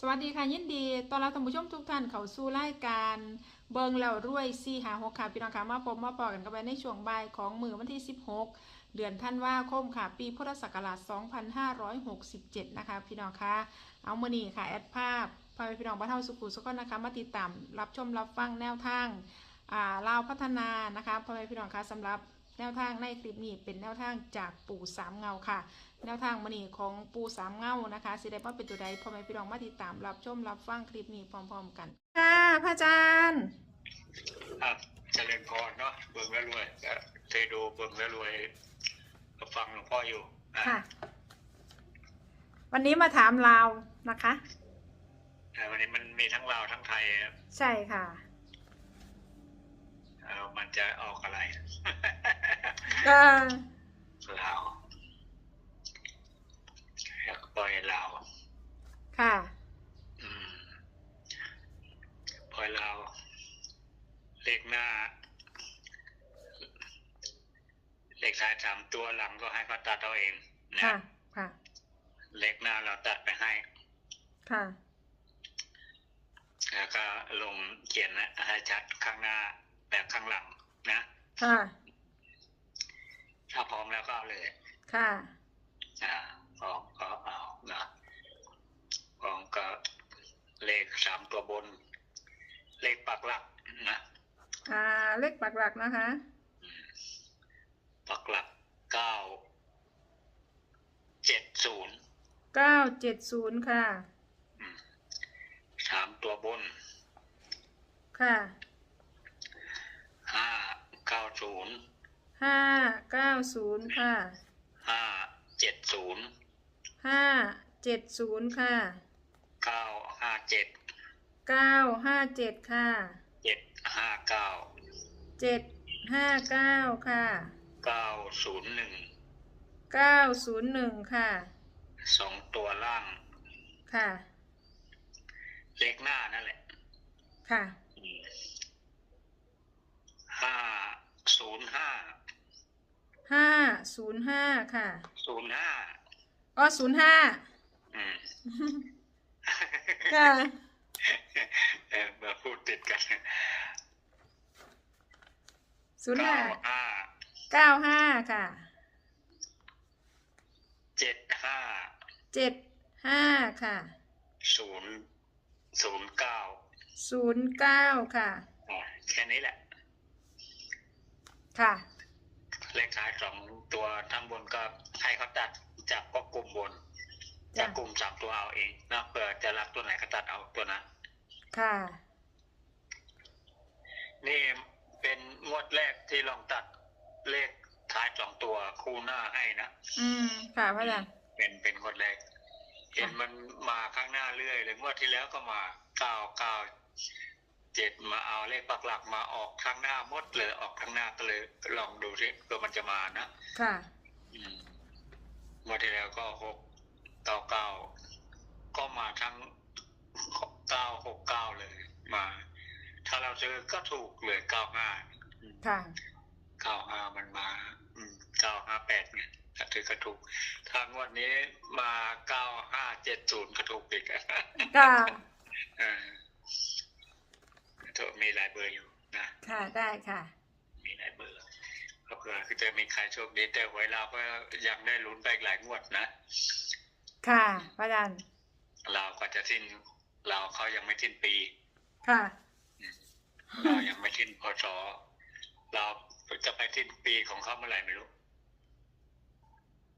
สวัสดีค่ะยินดีตอนรับท่านผู้ชมทุกท่านเข้าสู่รายการเบิงแล้วรวยซีหาหกค่ะพี่น้องค่ะมาพบมาปอกันกันไปในช่วงบ่ายของมือวันที่ 16 เดือนธันวาคมค่ะ ปีพุทธศักราช 2567 นะคะ พี่น้องค่ะเอามือนี้ค่ะแอดภาพพาไปพี่น้องบ้านเฮาสุขุสุขนะคะ มาติดตามรับชมรับฟังแนวทางอ่าลาวพัฒนานะคะพ่อแม่พี่น้องค่ะสำหรับ แนวทางในคลิปนี้เป็นแนวทางจากปู่สามเงาค่ะ แนวทางมณีของปูสามเงานะคะสิได้มาเป็นตัวใดพ่อแม่พี่น้องมาติดตามรับชมรับฟังคลิปนี้พร้อม ๆ กันค่ะพระอาจารย์อะเจริญพรเนาะเบิ่งแล้วรวยก็เคยดูเบิ่งแล้วรวยก็ฟังหลวงพ่ออยู่อะค่ะ วันนี้มาถามลาวนะคะอะวันนี้มันมีทั้งลาวทั้งไทยอะใช่ค่ะเออมันจะออกอะไร ก็ลาวอยากปล่อยลาวค่ะ อืมปล่อยลาว เลขหน้า เลขท้ายสามตัวหลังก็ให้เขาตัดเอาเองนะค่ะ ค่ะ เลขหน้าเราตัดไปให้ ค่ะ แล้วก็ลงเขียนนะให้ชัดข้างหน้าแบบข้างหลังนะ ค่ะ ถ้าพร้อมแล้วก็เอาเลย ค่ะอ่าพร้อมก็เอานะพร้อมก็เลขสามตัวบน เลขปักหลักนะอ่า เลขปักหลักนะคะ ปักหลักเก้าเจ็ดศูนย์เก้าเจ็ดศูนย์ค่ะสามตัวบน ค่ะห้าเก้าศูนย์ ห้าเก้าศูนย์ค่ะห้าเจ็ดศูนย์ห้าเจ็ดศูนย์ค่ะเก้าห้าเจ็ดเก้าห้าเจ็ดค่ะเจ็ดห้าเก้าเจ็ดห้าเก้าค่ะเก้าศูนย์หนึ่งเก้าศูนย์หนึ่งค่ะสองตัวล่าง ค่ะ เลขหน้านั่นแหละ ค่ะห้าศูนย์ห้า ห้าศูนย์ห้าค่ะศูนย์ห้าอ๋อศูนย์ห้าอืมค่ะเออมาพูดติดกันศูนย์เก้าห้าห้าเก้าห้าค่ะเจ็ดห้าเจ็ดห้าค่ะศูนย์ศูนย์เก้าศูนย์เก้าค่ะอะแค่นี้แหละ ค่ะ เลขท้ายสองตัวทั้งบนก็ให้เขาตัดจับก็กลุ่มบนจ้ะจะกลุ่มสามตัวเอาเองนะเผื่อจะรับตัวไหนก็ตัดเอาตัวนั้น ค่ะ นี่เป็นงวดแรกที่ลองตัดเลขท้ายสองตัวคู่หน้าให้นะ อืม ค่ะพระอาจารย์ เป็นเป็นงวดแรก เห็นมันมาข้างหน้าเรื่อยเลยงวดที่แล้วก็มาเก้าเก้า เจ็ดมาเอาเลขปักหลักมาออกข้างหน้าหมดเลยออกข้างหน้าก็เลยลองดูสิเผื่อมันจะมานะค่ะอืมงวดที่แล้วก็หกเก้าเก้าก็มาทั้งเก้าหกเก้าเลยมา ถ้าเราซื้อก็ถูกเลยเก้าห้าค่ะเก้าห้ามันมาเก้าห้าแปดเนี่ยถ้าถือก็ถูกถ้างวดนี้มาเก้าห้าเจ็ดศูนย์ก็ถูกอีกค่ะเออถูก มีหลายเบอร์อยู่นะค่ะได้ค่ะ มีหลายเบอร์ก็เผื่อคือจะมีใครโชคดีแต่หวยเราก็ยังได้ลุ้นไปอีกหลายงวดนะ ค่ะพระอาจารย์เราก็จะสิ้นเราเขายังไม่สิ้นปี ค่ะ เรายังไม่สิ้นพศเราจะไปสิ้นปีของเขาเมื่อไหร่ไม่รู้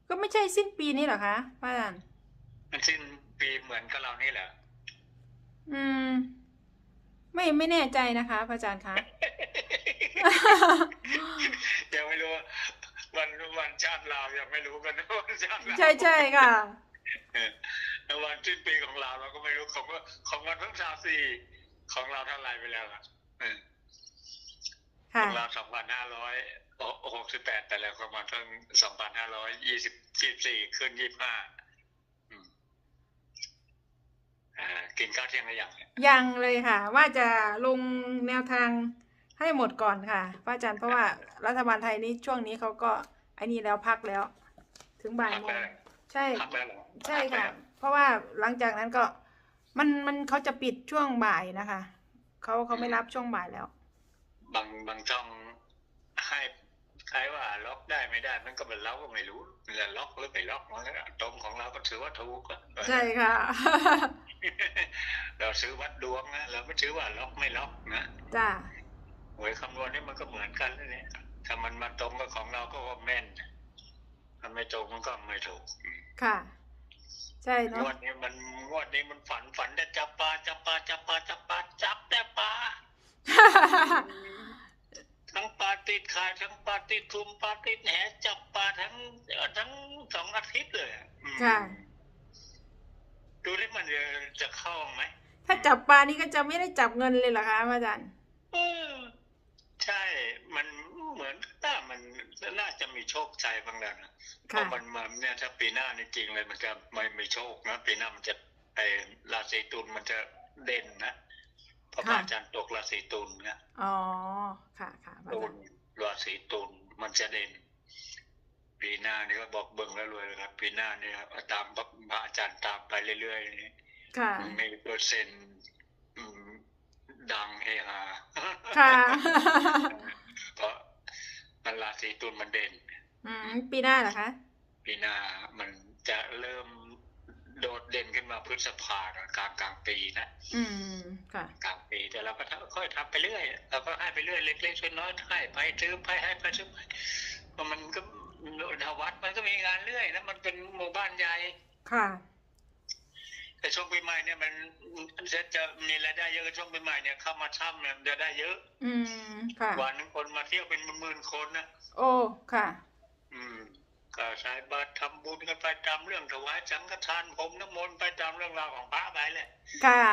ก็ไม่ใช่สิ้นปีนี้เหรอคะพระอาจารย์มันสิ้นปีเหมือนกับเรานี่แหละ อืม ไม่ไม่แน่ใจนะคะพระอาจารย์คะ ยังไม่รู้ว่าวันวันชาติเรายังไม่รู้กันนะวันชาติเราใช่ใช่ค่ะเออแล้ววันสิ้นปีของเราเราก็ไม่รู้ของว่าของวันเพิ่งสามสี่ของเราเท่าไหร่ไปแล้วล่ะเออขค่ะองเราสองพันห้าร้อยหกสิบแปดแต่แล้วของมันเพิ่งสองพันห้าร้อยยี่สิบยี่สี่ขึ้นยี่ห้าอ่า กินข้าวเที่ยงหรือยังเนี่ยยังเลยค่ะ ว่าจะลงแนวทางให้หมดก่อนค่ะพระอาจารย์เพราะว่ารัฐบาลไทยนี้ช่วงนี้เขาก็ไอ้นี่แล้วพักแล้ว ถึงบ่ายพักโมงแล้วใช่ พักแล้วเหรอใช่พักค่ะแล้วเพราะว่าหลังจากนั้นก็มันมันเขาจะปิดช่วงบ่ายนะคะเขาเขาไม่รับช่วงบ่ายแล้ว บางบางช่องให้ ใครว่าล็อกได้ไม่ได้มันก็เป็นเราก็ไม่รู้จะล็อกหรือไม่ล็อกมันก็ตรงของเราก็ถือว่าถูกอะใช่ค่ะ เราซื้อวัดดวงนะเราไม่ถือว่าล็อกไม่ล็อกนะจ้าหวยคำนวณนี่มันก็เหมือนกันเลยเนี่ยถ้ามันมาตรงกับของเราก็ว่าแม่นถ้าไม่ตรงมันก็ไม่ถูก ค่ะ ใช่งเนาะวดนี้มันงวดนี้มันฝันฝันแต่จับปลาจับปลาจับปลาจับปลาจับแต่ปลาทั้งปลา ติดขายทั้งปลาติดทุมปลาติดแหจับปลาทั้งเอ่อทั้งสองอาทิตย์เลยอะอืมค่ะดูที่มันจะจะเข้าไหมถ้าจับปลานี่ก็จะไม่ได้จับเงินเลยเหรอคะพระอาจารย์เออใช่ มันเหมือนน่ามันน่าจะมีโชคใจบางอย่างนะเพค่ะราะมันมันเนี่ยถ้าปีหน้านี่จริงเลย มันจะไม่ไม่โชคนะปีหน้ามันจะไอราศีตุลมันจะเด่นนะเพราะพระอาจารย์ตกราศีตุลนะอ๋อ ค่ะค่ะพระอาตุจารลย์ ราศีตุลมันจะเด่น ปีหน้านี่ก็บอกเบิ่งแล้วรวยเลยครับ ปีหน้านี่ครับตามพระอาจารย์ตามไปเรื่อยๆนี่ค่ะมีเปอร์เซ็นต์อืมดังเฮฮาค่ะเพราะมันราศีตุลมันเด่น อืมปีหน้าเหรอคะ ปีหน้ามันจะเริ่ม โดดเด่นขึ้นมาพฤษภาคมกลางกลางปีนะอืมค่ะกลางปีแต่เราก็ทำค่อยทำไปเรื่อยเราก็ให้ไปเรื่อยเล็กๆน้อยๆให้ไปซื้อไปให้ไปซื้อไปเพราะมันก็ทวัดมันก็มีงานเรื่อยนะมันเป็นหมู่บ้านใหญ่ค่ะ แต่ช่วงปีใหม่เนี่ยมันจะจะมีรายได้เยอะช่วงปีใหม่เนี่ยเข้ามาถ้ำเนี่ยจะได้เยอะ อืมค่ะวันหนึงคนมาเที่ยวเป็นหมื่นๆคนนะโอ้ค่ะ อืม ก็ใช้บาตรทำบุญกันไปตามเรื่องถวายสังฆทานผมน้ำมนต์ไปตามเรื่องราวของพระไปแหละค่ะ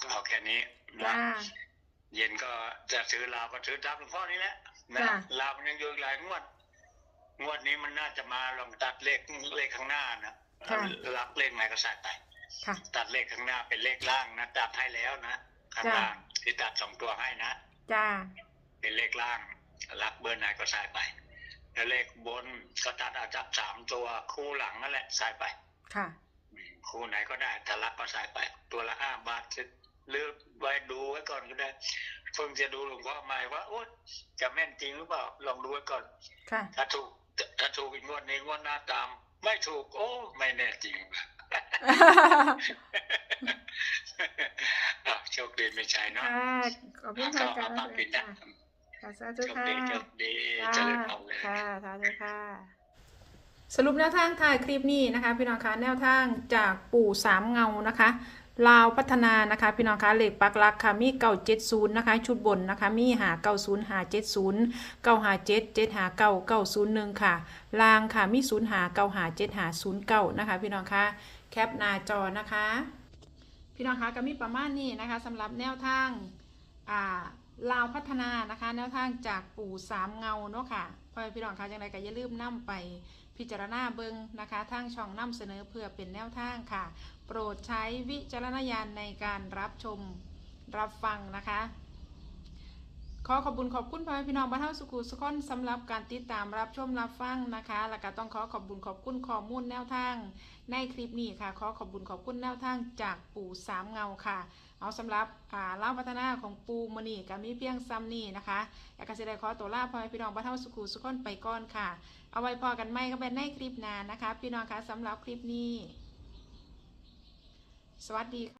ก็เอาแค่นี้นะจ้าเย็นก็จะซื้อลาวก็ซื้อตามหลวงพ่อนี่แหละนะจ้ะลาวมันยังอยู่อีกหลายงวด งวดนี้มันน่าจะมาลองตัดเลขเลขข้างหน้านะรักเลขไหนก็ใส่ไปค่ะตัดเลขข้างหน้าเป็นเลขล่างนะตัดให้แล้วนะข้างล่างที่ตัดสองตัวให้นะจ้าเป็นเลขล่าง รักเบอร์ไหนก็ใส่ไปแล้วเลขบนก็ตัดเอาจับสามตัวคู่หลังนั่นแหละใส่ไป ค่ะอืมคู่ไหนก็ได้ถ้ารักก็ใส่ไป ตัวละห้าบาทจะเลือกไว้ดูไว้ก่อนก็ได้เพิ่งจะดูหลวงพ่อใหม่ว่าโอ๊ยจะแม่นจริงหรือเปล่าลองดูไว้ก่อน ค่ะ ถ้าถูกถ้าถูกอีกงวดนี้งวดหน้าตาม ไม่ถูก โอ้ ไม่แน่จริงอะโชคดีไม่ใช่เนาะค่ะขอบคุณพระอาจารย์ เอปากปิดนะค่ะสาธุโชคค่ะดีโชคดีเจจ้าริญพรเลยค่ะสาธุค่ะ สรุปแนวทางถ่ายคลิปนี้นะคะ พี่น้องคะแนวทางจากปู่สามเงานะคะลาวพัฒนานะคะ พี่น้องคะเหล็กปักหลักค่ะมีเก่าเจ็ดศูนย์นะคะชุดบนนะคะมีหาเก้าศูนย์หาเจ็ดศูนย์เก้าหาเจ็ดเจ็ดหาเก้าเก้าศูนย์หนึ่งค่ะลางค่ะมีศูนย์หาเก้าหาเจ็ดหาศูนย์เก้านะคะ พี่น้องคะแคปหน้าจอนะคะ พี่น้องคะก็มีประมาณนี้นะคะสำหรับแนวทางอ่า ลาวพัฒนานะคะแนวทางจากปู่สามเงาเนาะค่ะพ่อพี่น้องคะยังไงก็อย่าลืมนํไปพิจารณาเบิงนะคะทางช่องนํเสนอเพื่อเป็นแนวทางค่ะ โปรดใช้วิจารณญาณในการรับชมรับฟังนะคะ ขอขอบคุณขอบคุณพ่อแม่พี่น้องบ้านเฮาสุขุสุขคนสำหรับการติดตามรับชมรับฟังนะคะ แล้วก็ต้องขอขอบคุณขอบคุณข้อมูลแนวทาง ในคลิปนี้ค่ะ ขอขอบคุณขอบคุณแนวทางจากปู่สามเงาค่ะ เอาสำหรับอ่าเล่าพัฒนาของปูมณีกับมีเพียงซ้ำนี่นะคะอยากจะแสดงขอตัวลาพ่อแม่พี่น้องบ้านเฮาสุขุสุขคนไปก่อนค่ะ เอาไว้พอกันไหมก็เป็นในคลิปหน้านะคะ พี่น้องคะสำหรับคลิปนี้ สวัสดีค่ะ